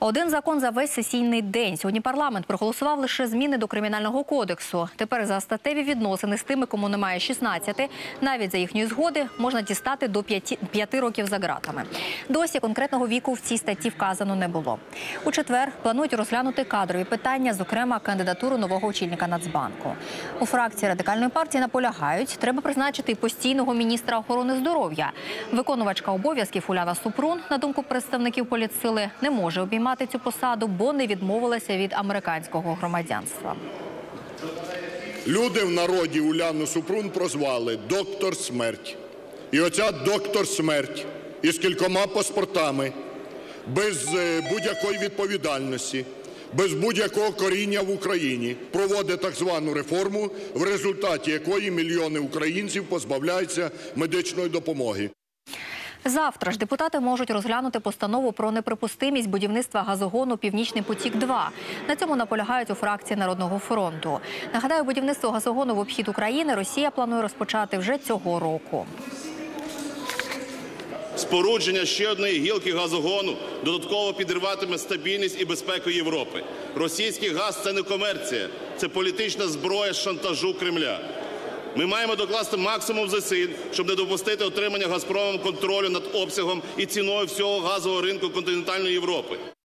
Один закон за весь сесійний день. Сьогодні парламент проголосував лише зміни до кримінального кодексу. Тепер за статеві відносини з тими, кому немає 16, навіть за їхньої згоди можна дістати до 5, 5 років за ґратами. Досі конкретного віку в цій статті вказано не було. У четвер планують розглянути кадрові питання, зокрема кандидатуру нового очільника Нацбанку. У фракції радикальної партії наполягають, треба призначити постійного міністра охорони здоров'я. Виконувачка обов'язків Уляна Супрун, на думку представників політсили, не може обіймати цю посаду, бо не відмовилася від американського громадянства. Люди в народі Уляну Супрун прозвали доктор смерть. І оця доктор смерть із кількома паспортами, без е, будь-якої відповідальності, без будь-якого коріння в Україні проводить так звану реформу, в результаті якої мільйони українців позбавляються медичної допомоги. Завтра ж депутати можуть розглянути постанову про неприпустимість будівництва газогону Північний потік 2 На цьому наполягають у фракції Народного фронту. Нагадаю, будівництво газогону в обхід України Росія планує розпочати вже цього року. Спорудження ще одної гілки газогону додатково підриватиме стабільність і безпеку Європи. Російський газ це не комерція, це політична зброя шантажу Кремля. Ми маємо докласти максимум зусиль, щоб не допустити отримання Газпромом контролю над обсягом і ціною всього газового ринку континентальної Європи.